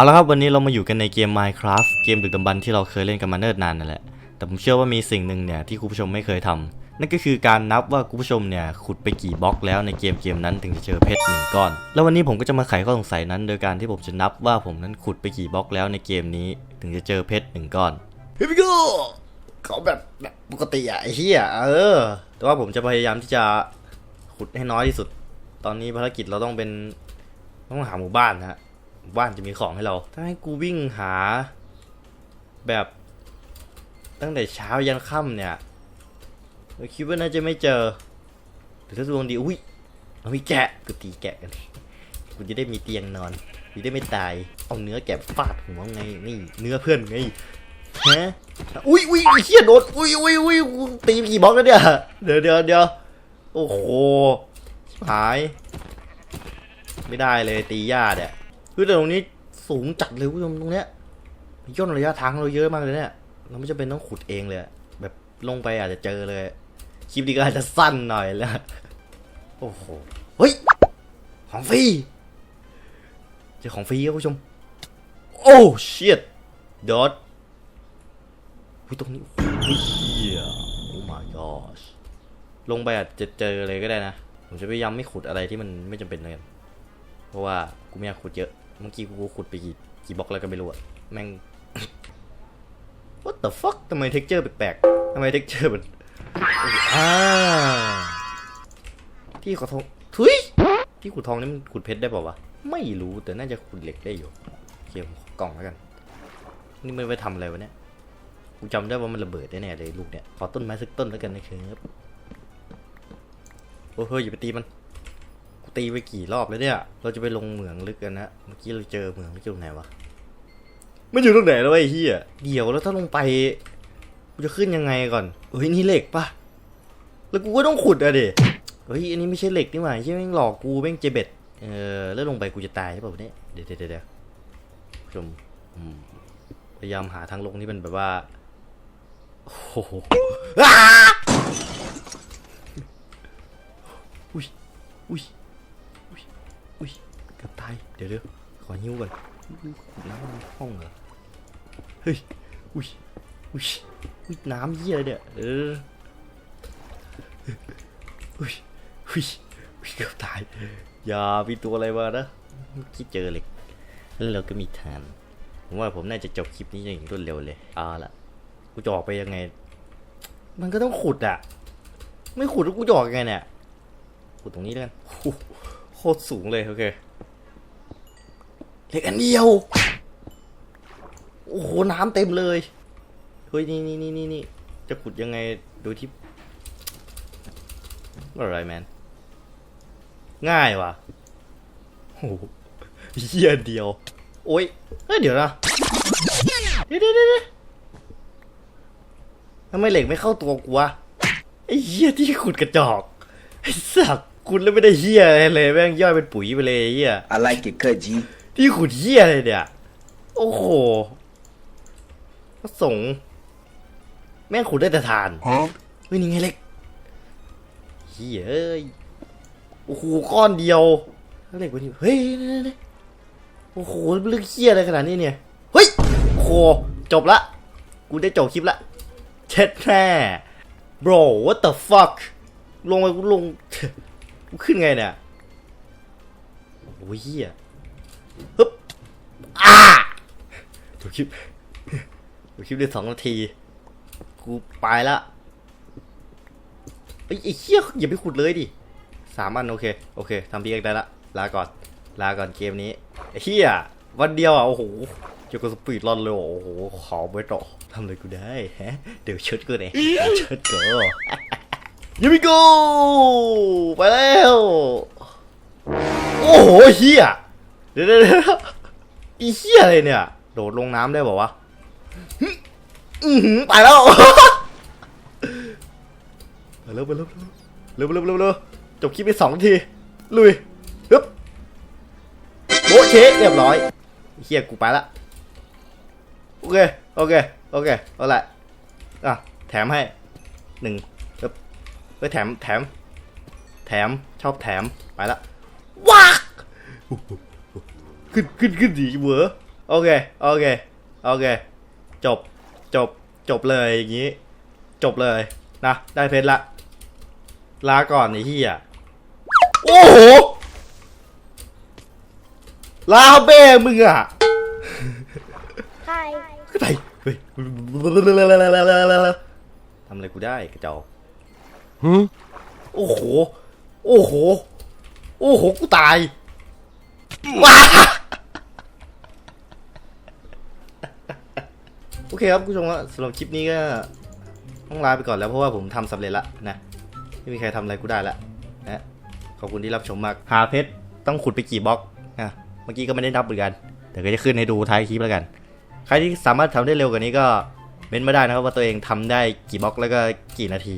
เอาละครับวันนี้เรามาอยู่กันในเกม Minecraft เกมดึกดำบรรพ์ที่เราเคยเล่นกันมาเนิ่นนานนั่นแหละ แต่ผมเชื่อว่ามีสิ่งหนึ่งเนี่ยที่คุณผู้ชมไม่เคยทำนั่นก็คือการนับว่าคุณผู้ชมเนี่ยขุดไปกี่บล็อกแล้วในเกมเกมนั้นถึงจะเจอเพชรหนึ่งก้อน แล้ววันนี้ผมก็จะมาไขข้อสงสัยนั้น โดยการที่ผมจะนับว่าผมนั้นขุดไปกี่บล็อกแล้วในเกมนี้ถึงจะเจอเพชรหนึ่งก้อนเฮ้ยพี่ก้เขาแบบแบบปกติอะไอ้เหี้ยเออ แต่ว่าผมจะพยายามที่จะขุดให้น้อยที่สุด ตอนนี้ภารกิจเราต้องเป็นต้องหาหมู่บ้านนะฮะ บ้านจะมีของให้เรา ถ้าให้กูวิ่งหา แบบตั้งแต่เช้ายันค่ำเนี่ยเราคิดว่าน่าจะไม่เจอหรือถ้าดวงดีอุ้ยเรามีแกะกูตีแกะกันกูจะได้มีเตียงนอนกูจะได้ไม่ตายเอาเนื้อแกะฟาดหัวไงนี่เนื้อเพื่อนไงฮะอุ้ยอุ้ยเหี้ยโดนอุ้ยอุ้ยอุ้ยตีกี่บล็อกแล้วเนี่ยเดี๋ยวเดี๋ยวเดี๋ยวโอ้โหหาย ไม่ได้เลยตีหญ้าเนี่ย คือแต่ตรงนี้สูงจัดเลยคุณผู้ชมตรงเนี้ยย่นระยะทางเราเยอะมากเลยเนี่ยเราไม่จำเป็นต้องขุดเองเลยแบบลงไปอาจจะเจอเลยคลิปนี้ก็อาจจะสั้นหน่อยแล้วโอ้โหเฮ้ยของฟรีเจอของฟรีครับคุณผู้ชม โอ้เชียดดอทวิตรงนี้โอ้ยเฮียโอ้ my gosh ลงไปอาจจะเจอเลยก็ได้นะ ผมจะพยายามไม่ขุดอะไรที่มันไม่จำเป็นเลยเพราะว่ากูไม่อยากขุดเยอะ เมื่อกี้กูขุดไปกี่กี่บล็อกแล้วก็ไม่รู้อะแม่ง what the fuck ทำไม texture แปลกๆทำไม texture มันอ่าที่ขุดทองทุยที่ขุดทองนี่มันขุดเพชรได้ป่าวะ ไม่รู้แต่น่าจะขุดเหล็กได้อยู่เคผมกล่องแล้วกัน นี่มันไปทำอะไรวะเนี่ยกูจำได้ว่ามันระเบิดแน่ๆเลยลูกเนี่ย ขอต้นไม้สักต้นแล้วกันนะครับ โอ้เฮ้ยอย่าไปตีมัน กูตีไปกี่รอบแล้วเนี่ย เราจะไปลงเหมืองลึกกันนะ เมื่อกี้เราเจอเหมืองลึกอยู่ตรงไหนวะมันอยู่ตรงไหนแล้ววะไอ้เหี้ยเดี๋ยวแล้วถ้าลงไปกูจะขึ้นยังไงก่อนเฮ้ยนี่เหล็กปะแล้วกูก็ต้องขุดอะดิเฮ้ยอันนี้ไม่ใช่เหล็กนี่หว่าใช่แม่งหลอกกูแม่งเจเบ็ดเออแล้วลงไปกูจะตายใช่ป่าวะเนี่ยเดี๋ยวเดี๋ยวเดี๋ยวผู้ชมอืมพยายามหาทางลงที่มันแบบว่าโอ้โหอ้าอุ้ยอุ้ยอุ้ย อุ้ยเกือบตายเดี๋ยวเดี๋ยวขอหิ้วก่อนน้ำมันห้องเหรอเฮ้ยอุ้ยอุ้ยอุ้ยน้ำเยี่ยเนี่ยเอออุ้ยอุ้ยอุ้ยเกือบตายอย่ามีตัวอะไรมานะเมื่อกี้เจอเหล็กแล้วเราก็มีทานผมว่าผมน่าจะจบคลิปนี้อย่างรวดเร็วเลยเอาละกูจะออกไปยังไง มันก็ต้องขุดอะ ไม่ขุดแล้วกูจะออกยังไงเนี่ยขุดตรงนี้แล้วกัน คตรสูงเลย โอเคเหล็กอันเดียว โอ้โห น้ำเต็มเลย เฮ้ย นี่นี่นี่นี่นี่จะขุดยังไงดูที่อะไรแมน ง่ายว่ะโอ้โหเหี้ยเดียว โอ้ยเฮ้ย เดี๋ยวนะเดี๋ยวเดี๋ยวทำไมเหล็กไม่เข้าตัวกูวะไอ้เหี้ยที่ขุดกระจอก ไอ้สัก ขุดแล้วไม่ได้เหี้ยอะไรเลยแม่งย่อยเป็นปุ๋ยไปเลยไอ้เหี้ย I like it, cut G. ที่ขุดเหี้ยอะไรเนี่ย โอ้โหพระสงฆ์แม่งขุดได้แต่ทาน Huh? เฮ้ยนี่ไงเล็กเฮ้ยเอ้ยโอ้โหก้อนเดียวแล้วเหล็กวันนี้เฮ้ยนี่นี่นี่โอ้โหเรื่องเคี้ยอะไรขนาดนี้เนี่ยเฮ้ยโอ้โหจบละกูได้จบคลิปละเช็ดแม่ bro what the fuck ลงไปกูลง กูขึ้นไงเนี่ยโอ้ยเฮียฮึบอ่าจบคลิปจบคลิปได้สองนาที กูไปละเอ้ไอ้เหี้ยอย่าไปขุดเลยดิสามอันโอเค โอเคทำพีเอ็กได้ละ ลาก่อน ลาก่อนเกมนี้ไอ้เหี้ยวันเดียวอะ โอ้โหเจอกับสปีดรอนเลยโอ้โห ขอไปต่อทำเลยกูได้ฮะเดี๋ยวเชิดกูเลยเชิดกู ยูมิโกไปแล้ว โอ้โหเหี้ยเดี๋ยวเดี๋ยวเดี๋ยอีเหี้ยอะไรเนี่ย โดดลงน้ำได้บอกวะอือหือไปแล้วไปเร็วไปเร็วเร็วเร็วเร็วเร็วจบคลิปไปสองทีลุยฮึบโบเชเรียบร้อยเฮียกูไปละโอเคโอเคโอเคเอาละอะแถมให้หนึ่ง เฮ้ยแถมแถม แถมชอบแถมไปละว้าขึ้นขึ้นขึ้นดีเวอร์โอเคโอเคโอเค จบจบจบเลยอย่างนี้ จบเลยนะได้เพชรละ ลาก่อนไอ้เหี้ยโอ้โหลาเบ้มึงอะ Hi. ขึ้นไปเฮ้ยทำอะไรกูได้กระจอก โอ้โห โอ้โห โอ้โห กูตาย ว้า โอเคครับคุณผู้ชมครับสำหรับคลิปนี้ก็ต้องลาไปก่อนแล้วเพราะว่าผมทำสำเร็จแล้วนะ ไม่มีใครทำอะไรกูได้แล้วนะขอบคุณที่รับชมมาก หาเพชรต้องขุดไปกี่บล็อกนะเมื่อกี้ก็ไม่ได้นับเหมือนกันแต่ก็จะขึ้นให้ดูท้ายคลิปแล้วกัน ใครที่สามารถทำได้เร็วกว่านี้ก็เม้นต์มาได้นะครับว่าตัวเองทำได้กี่บล็อกแล้วก็กี่นาที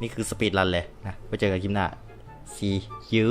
นี่คือสปีดรันเลยนะไว้เจอกันคลิปหน้า see you